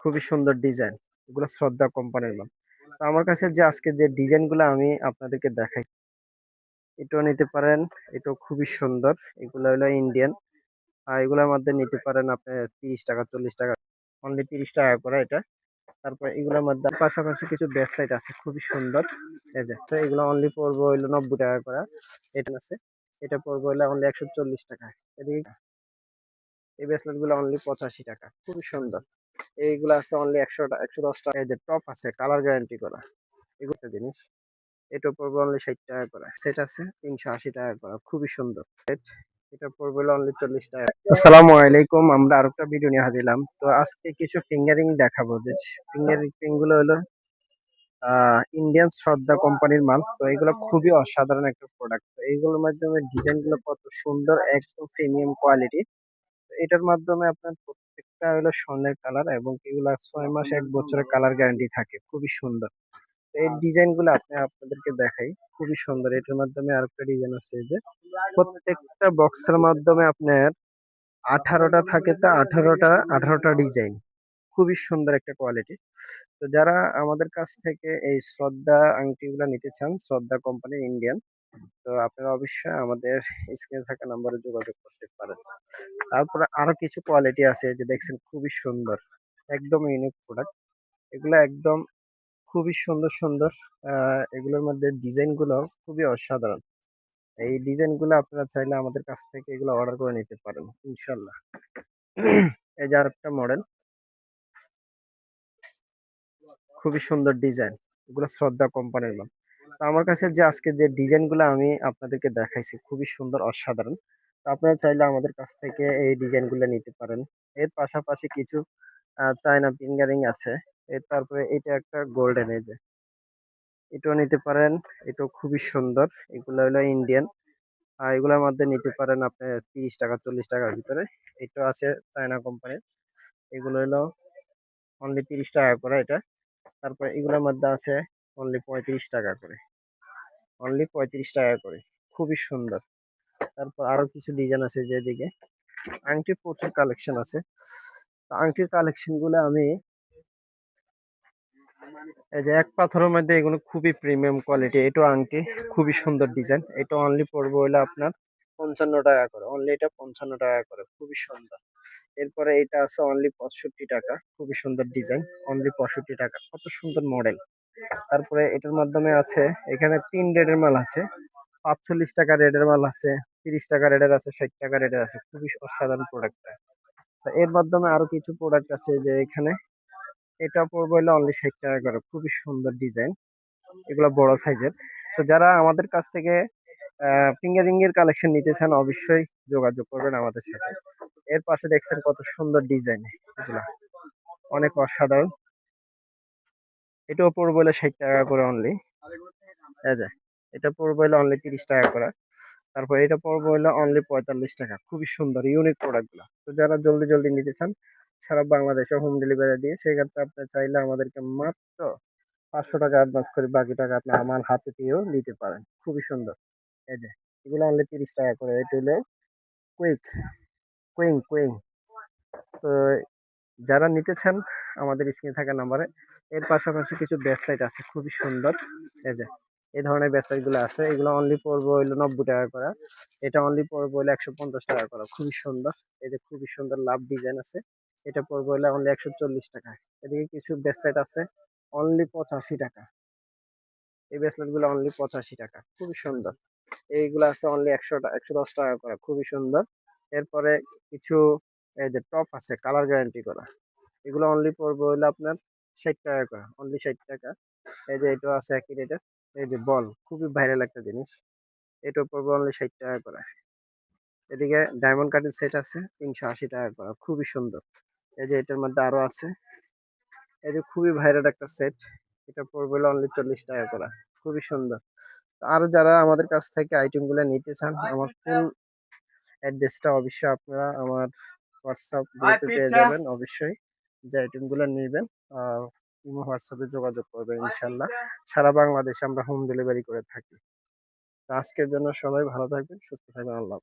খুবই সুন্দর ডিজাইন এগুলো শ্রদ্ধা কোম্পানির মাল। তো আমার কাছে যে আজকে যে ডিজাইনগুলো আমি আপনাদেরকে দেখাই, এটাও নিতে পারেন, এটাও খুবই সুন্দর। এগুলো হলো ইন্ডিয়ান আর এগুলোর মধ্যে নিতে পারেন আপনি তিরিশ টাকা, চল্লিশ টাকা অনলি তিরিশ টাকা করে এটা। তারপর এগুলোর মধ্যে পাশাপাশি কিছু ব্যাসলাইট আছে, খুবই সুন্দর। এই যে, তো এগুলো অনলি পড়ব হইল নব্বই টাকা করে। এটা আছে, এটা পড়ব হইল অনলি একশো চল্লিশ টাকা। এদিকে এই ব্রেসলেটগুলো অনলি পঁচাশি টাকা, খুবই সুন্দর। এইগুলো আছে অনলি একশো একশো দশ টাকা। যে টপ আছে কালার গ্যারান্টি করা। এগুলো একটা জিনিস। এটা পড়বে অনলি ষাট টাকা করে। সেট আছে তিনশো আশি টাকা করে। খুবই সুন্দর। এটা পড়বে অনলি চল্লিশ টাকা। আসসালামু আলাইকুম। আমরা আরেকটা ভিডিও নিয়ে হাজিলাম তো আজকে কিছু ফিঙ্গারিং দেখাবো। যে ফিঙ্গারিংগুলো হলো ইন্ডিয়ান শ্রদ্ধা কোম্পানির মাল। তো এগুলো খুবই অসাধারণ একটা প্রোডাক্ট তো এইগুলোর মাধ্যমে ডিজাইনগুলো কত সুন্দর, একদম প্রিমিয়াম কোয়ালিটি এটার মাধ্যমে আপনার প্রত্যেকটা হলো স্বর্ণের কালার এবং এগুলা ছয় মাস এক বছরের কালার গ্যারান্টি থাকে। খুবই সুন্দর। এই ডিজাইনগুলো আপনি আপনাদেরকে দেখাই। খুবই সুন্দর। এটার মাধ্যমে আরেকটা ডিজাইন আছে যে প্রত্যেকটা বক্সের মাধ্যমে আপনার আঠারোটা থাকে তা আঠারোটা আঠারোটা ডিজাইন। খুবই সুন্দর একটা কোয়ালিটি তো যারা আমাদের কাছ থেকে এই শ্রদ্ধা আংটিগুলো নিতে চান শ্রদ্ধা কোম্পানির ইন্ডিয়ান তো আপনারা অবশ্যই আমাদের স্ক্রিনে থাকা নাম্বারে যোগাযোগ করতে পারেন। তারপরে আরও কিছু কোয়ালিটি আছে যে দেখছেন খুবই সুন্দর, একদম ইউনিক প্রোডাক্ট এগুলো একদম খুবই সুন্দর সুন্দর এগুলোর মধ্যে ডিজাইনগুলো খুবই অসাধারণ। এই ডিজাইনগুলো আপনারা চাইলে আমাদের কাছ থেকে এগুলো অর্ডার করে নিতে পারেন, ইনশাল্লাহ। এই যে আরেকটা মডেল খুবই সুন্দর ডিজাইন এগুলো শ্রদ্ধা কোম্পানির মাল আমার কাছে যে আজকে যে ডিজাইনগুলো আমি আপনাদেরকে দেখাইছি খুবই সুন্দর, অসাধারণ। তো আপনারা চাইলে আমাদের কাছ থেকে এই ডিজাইনগুলো নিতে পারেন। এর পাশাপাশি কিছু চায়না ফিঙ্গারিং আছে। এর তারপরে এটা একটা গোল্ডেন এজে এটাও নিতে পারেন। এটাও খুবই সুন্দর। এগুলো হলো ইন্ডিয়ান আর এগুলোর মধ্যে নিতে পারেন আপনি তিরিশ টাকা, চল্লিশ টাকার ভিতরে। এটা আছে চায়না কোম্পানির এগুলো হলো অনলি তিরিশ টাকা করে এটা। তারপরে এগুলোর মধ্যে আছে অনলি পঁয়ত্রিশ টাকা করে। অনলি পঁয়ত্রিশ টাকা করে। খুবই সুন্দর। তারপর আরও কিছু ডিজাইন আছে যেদিকে। আংটির প্রচুর কালেকশন আছে। তো আংটির কালেকশনগুলো আমি এই যে এক পাথরের মধ্যে এগুলো খুবই প্রিমিয়াম কোয়ালিটি এটাও আংটি, খুবই সুন্দর ডিজাইন এটা অনলি পড়বে হলো আপনার পঞ্চান্ন টাকা করে। অনলি এটা পঞ্চান্ন টাকা করে। খুবই সুন্দর। এরপরে এটা আছে অনলি পঁয়ষট্টি টাকা। খুবই সুন্দর ডিজাইন অনলি পঁয়ষট্টি টাকা। কত সুন্দর মডেল তারপরে এটার মাধ্যমে আছে, এখানে তিন রেডের মাল আছে। পাঁচচল্লিশ টাকা রেডের মাল আছে, তিরিশ টাকা রেডের আছে, ষাট টাকা রেডের আছে। খুবই অসাধারণ প্রোডাক্টটা এর মাধ্যমে আরও কিছু প্রোডাক্ট আছে যে এখানে। এটা পড়বে হলো অনলি ষাট টাকা করে। খুবই সুন্দর ডিজাইন এগুলো বড় সাইজের তো যারা আমাদের কাছ থেকে ফিঙ্গারিং এর কালেকশন নিতে চান, অবশ্যই যোগাযোগ করবেন আমাদের সাথে। এর পাশে দেখছেন কত সুন্দর ডিজাইন এগুলা। অনেক অসাধারণ। এটাও পড়বে হলো ষাট টাকা করে অনলি যায় এটা পড়বে হলো অনলি তিরিশ টাকা করে। তারপর এটা পড়বে হলো অনলি পঁয়তাল্লিশ টাকা। খুবই সুন্দর ইউনিক প্রোডাক্টগুলো। তো যারা জলদি জলদি নিতে চান, সারা বাংলাদেশে হোম ডেলিভারি দিয়ে, সেক্ষেত্রে আপনি চাইলে আমাদেরকে মাত্র পাঁচশো টাকা অ্যাডভান্স করে বাকি টাকা আপনি আমার হাতে দিয়েও নিতে পারেন। খুবই সুন্দর। এই যে, এগুলো অনলি তিরিশ টাকা করে। এটা হলো কুইক কুইং কুইং তো যারা নিতে চান, আমাদের স্ক্রিনে থাকা নাম্বারে। এর পাশাপাশি কিছু ব্যাসলাইট আছে, খুবই সুন্দর। এই যে, এই ধরনের ব্যাসলাইটগুলো আছে। এগুলো অনলি পড়ব হইল নব্বই টাকা করা। এটা অনলি পড়ব হইল একশো পঞ্চাশ টাকা করা। খুবই সুন্দর। এই যে, খুবই সুন্দর লাভ ডিজাইন আছে। এটা পড়বে হলো অনলি একশো চল্লিশ টাকা এদিকে কিছু ব্রেসলেট আছে অনলি পঁচাশি টাকা। এই ব্রেসলেটগুলো অনলি পঁচাশি টাকা। খুবই সুন্দর। এইগুলো আছে অনলি একশো একশো দশ টাকা করে। খুবই সুন্দর। এরপরে কিছু এই যে টপ আছে কালার গ্যারান্টি করা। এগুলো অনলি পড়বে হলো আপনার ষাট টাকা করে অনলি ষাট টাকা। এই যে এটা আছে একই রেটের এই যে বল খুবই ভাইরাল একটা জিনিস। এটা পড়বে অনলি ষাট টাকা করে। এদিকে ডায়মন্ড কাটের সেট আছে, তিনশো আশি টাকা করে, খুবই সুন্দর। এই যে এটার মধ্যে আরও আছে। এই যে খুবই ভাইরাল একটা সেট এটা পড়বে অনলি চল্লিশ টাকা করে, খুবই সুন্দর। আর যারা আমাদের কাছ থেকে আইটেমগুলো নিতে চান, আমার ফুল অ্যাড্রেসটা অবশ্যই আপনারা আমার হোয়াটসঅ্যাপ গ্রুপে পেয়ে যাবেন অবশ্যই। যে আইটেমগুলো নেবেন ইমো হোয়াটসঅ্যাপে যোগাযোগ করবেন ইনশাল্লাহ। সারা বাংলাদেশে আমরা হোম ডেলিভারি করে থাকি। আজকের জন্য সবাই ভালো থাকবেন সুস্থ থাকবেন আল্লাহ